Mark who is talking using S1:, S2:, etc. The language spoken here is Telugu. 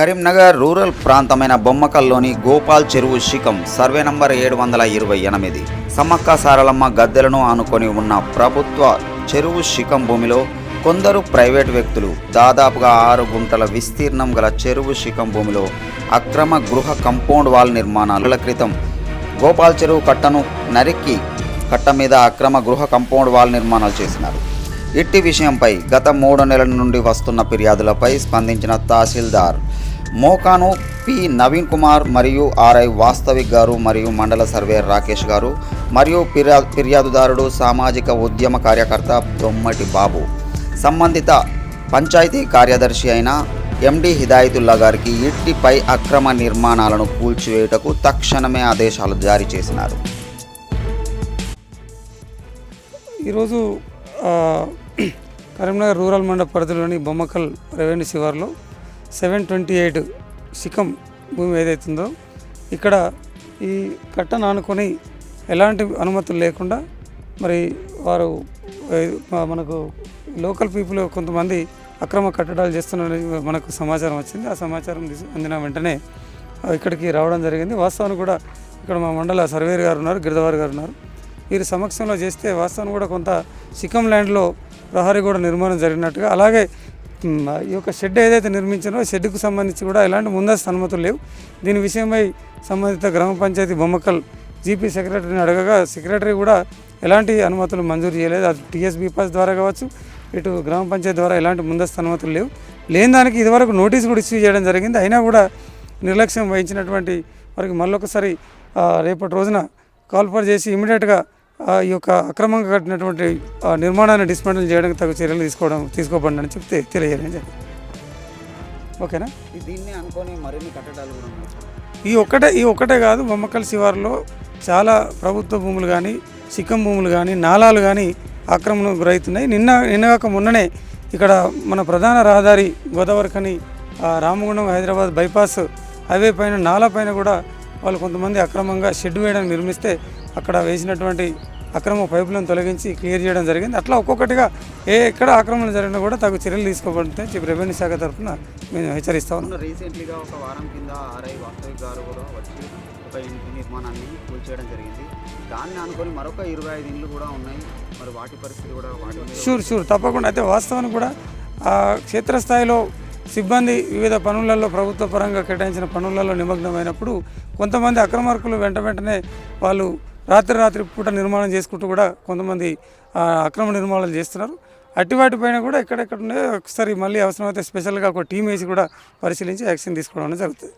S1: కరీంనగర్ రూరల్ ప్రాంతమైన బొమ్మకల్లోని గోపాల్ చెరువు శిఖం సర్వే నంబర్ ఏడు వందల ఇరవై ఎనిమిది. సమ్మక్క సారలమ్మ గద్దెలను ఆనుకొని ఉన్న ప్రభుత్వ చెరువు శిఖం భూమిలో కొందరు ప్రైవేట్ వ్యక్తులు దాదాపుగా ఆరు గుంటల విస్తీర్ణం గల చెరువు శిఖం భూమిలో అక్రమ గృహ కంపౌండ్ వాల్ నిర్మాణాల. క్రితం గోపాల్ చెరువు కట్టను నరికి కట్ట మీద అక్రమ గృహ కంపౌండ్ వాల్ నిర్మాణాలు చేసినారు. ఇట్టి విషయంపై గత మూడు నెలల నుండి వస్తున్న ఫిర్యాదులపై స్పందించిన తహసీల్దార్ మోకాను పి. నవీన్ కుమార్ మరియు ఆర్ఐ వాస్తవిక్ గారు మరియు మండల సర్వేయర్ రాకేష్ గారు మరియు ఫిర్యా ఫిర్యాదుదారుడు సామాజిక ఉద్యమ కార్యకర్త బొమ్మటి బాబు. సంబంధిత పంచాయతీ కార్యదర్శి అయిన ఎండి హిదాయతుల్లా గారికి ఇట్టిపై అక్రమ నిర్మాణాలను కూల్చివేయుటకు తక్షణమే ఆదేశాలు జారీ చేసినారు.
S2: ఈరోజు కరీంనగర్ రూరల్ మండల పరిధిలోని బొమ్మకల్ రెవెన్యూ శివార్లో సెవెన్ ట్వంటీ ఎయిట్ శిఖం భూమి ఏదైతుందో ఇక్కడ ఈ కట్టను ఆనుకొని ఎలాంటి అనుమతులు లేకుండా మరి వారు మనకు లోకల్ పీపుల్ కొంతమంది అక్రమ కట్టడాలు చేస్తున్నారని మనకు సమాచారం వచ్చింది. ఆ సమాచారం అందిన వెంటనే ఇక్కడికి రావడం జరిగింది. వాస్తవానికి కూడా ఇక్కడ మా మండల సర్వేర్ గారు ఉన్నారు గిరిధవారి గారు ఉన్నారు. వీరి సమక్షంలో చేస్తే వాస్తవాన్ని కూడా కొంత సిక్కం ల్యాండ్లో ప్రహరీ కూడా నిర్మాణం జరిగినట్టుగా అలాగే ఈ యొక్క షెడ్ ఏదైతే నిర్మించారో షెడ్కు సంబంధించి కూడా ఎలాంటి ముందస్తు అనుమతులు లేవు. దీని విషయమై సంబంధిత గ్రామ పంచాయతీ బొమ్మకల్ జీపీ సెక్రటరీని అడగగా సెక్రటరీ కూడా ఎలాంటి అనుమతులు మంజూరు చేయలేదు. అది టీఎస్బీ పాస్ ద్వారా కావచ్చు ఇటు గ్రామ పంచాయతీ ద్వారా ఎలాంటి ముందస్తు అనుమతులు లేవు. లేని దానికి ఇదివరకు నోటీస్ కూడా ఇష్యూ చేయడం జరిగింది. అయినా కూడా నిర్లక్ష్యం వహించినటువంటి వారికి మళ్ళొకసారి రేపటి రోజున కాల్ఫర్ చేసి ఇమీడియట్గా ఈ యొక్క అక్రమంగా కట్టినటువంటి నిర్మాణాన్ని డిస్మెంటల్ చేయడానికి తగు చర్యలు తీసుకోవడం తీసుకోబడి అని చెప్తే తెలియజేయడం జరిగింది. ఓకేనా?
S1: దీన్ని అనుకొని మరిన్ని కట్టడాలు
S2: ఈ ఒక్కటే ఈ ఒక్కటే కాదు బొమ్మకల్ శివారులో చాలా ప్రభుత్వ భూములు కానీ సిక్కం భూములు కానీ నాలాలు కానీ ఆక్రమణకు గురవుతున్నాయి నిన్న నిన్నగాక మొన్ననే ఇక్కడ మన ప్రధాన రహదారి గోదావరికని రామగుండం హైదరాబాద్ బైపాస్ హైవే పైన నాలా పైన కూడా వాళ్ళు కొంతమంది అక్రమంగా షెడ్ వేయడానికి నిర్మిస్తే అక్కడ వేసినటువంటి అక్రమ పైపులను తొలగించి క్లియర్ చేయడం జరిగింది. అట్లా ఒక్కొక్కటిగా ఏ ఎక్కడ ఆక్రమణ జరిగినా కూడా తగు చర్యలు తీసుకోబడుతాయని చెప్పి రెవెన్యూ శాఖ తరఫున మేము హెచ్చరిస్తా ఉన్నాం.
S1: రీసెంట్లీగా ఒక వారం కింద ఆర్ఐ వాస్తవిక్ గారు కూడా వచ్చి ఒక ఇంటి నిర్మాణాన్ని కూల్చేయడం జరిగింది. దాన్ని అనుకొని మరొక ఇరవై ఐదు ఇండ్లు కూడా ఉన్నాయి. మరి వాటి పరిస్థితి కూడా వాటి
S2: షూర్ షూర్ తప్పకుండా. అయితే వాస్తవానికి కూడా ఆ క్షేత్రస్థాయిలో సిబ్బంది వివిధ పనులలో ప్రభుత్వ పరంగా కేటాయించిన పనులలో నిమగ్నమైనప్పుడు కొంతమంది అక్రమార్కులు వెంట వెంటనే వాళ్ళు రాత్రి రాత్రి పూట నిర్మాణం చేసుకుంటూ కూడా కొంతమంది అక్రమ నిర్మాణాలు చేస్తున్నారు. అట్టి వాటిపైన కూడా ఎక్కడెక్కడ ఉన్నాయో ఒకసారి మళ్ళీ అవసరమైతే స్పెషల్గా ఒక టీం వేసి కూడా పరిశీలించి యాక్షన్ తీసుకోవడం జరుగుతుంది.